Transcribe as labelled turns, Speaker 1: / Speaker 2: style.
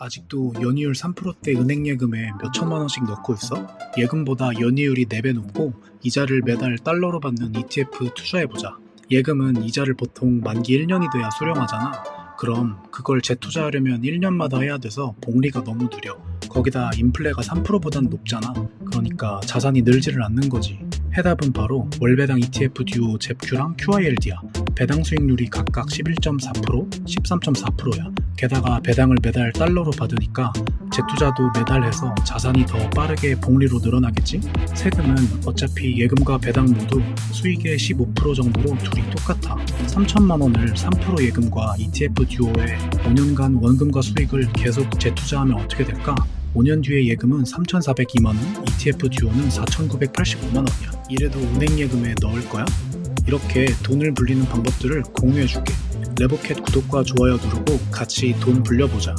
Speaker 1: 아직도 연이율 3%대 은행 예금에 몇 천만 원씩 넣고 있어? 예금보다 연이율이 4배 높고 이자를 매달 달러로 받는 ETF 투자해보자. 예금은 이자를 보통 만기 1년이 돼야 수령하잖아. 그럼 그걸 재투자하려면 1년마다 해야 돼서 복리가 너무 느려. 거기다 인플레가 3%보단 높잖아. 그러니까 자산이 늘지를 않는 거지. 해답은 바로 월배당 ETF 듀오 잽큐랑 QILD야. 배당 수익률이 각각 11.4%, 13.4%야. 게다가 배당을 매달 달러로 받으니까 재투자도 매달 해서 자산이 더 빠르게 복리로 늘어나겠지? 세금은 어차피 예금과 배당 모두 수익의 15% 정도로 둘이 똑같아. 3천만 원을 3% 예금과 ETF 듀오에 5년간 원금과 수익을 계속 재투자하면 어떻게 될까? 5년 뒤에 예금은 3,402만 원, ETF 듀오는 4,985만 원이야. 이래도 은행 예금에 넣을 거야? 이렇게 돈을 불리는 방법들을 공유해줄게. 레보캣 구독과 좋아요 누르고 같이 돈 불려보자.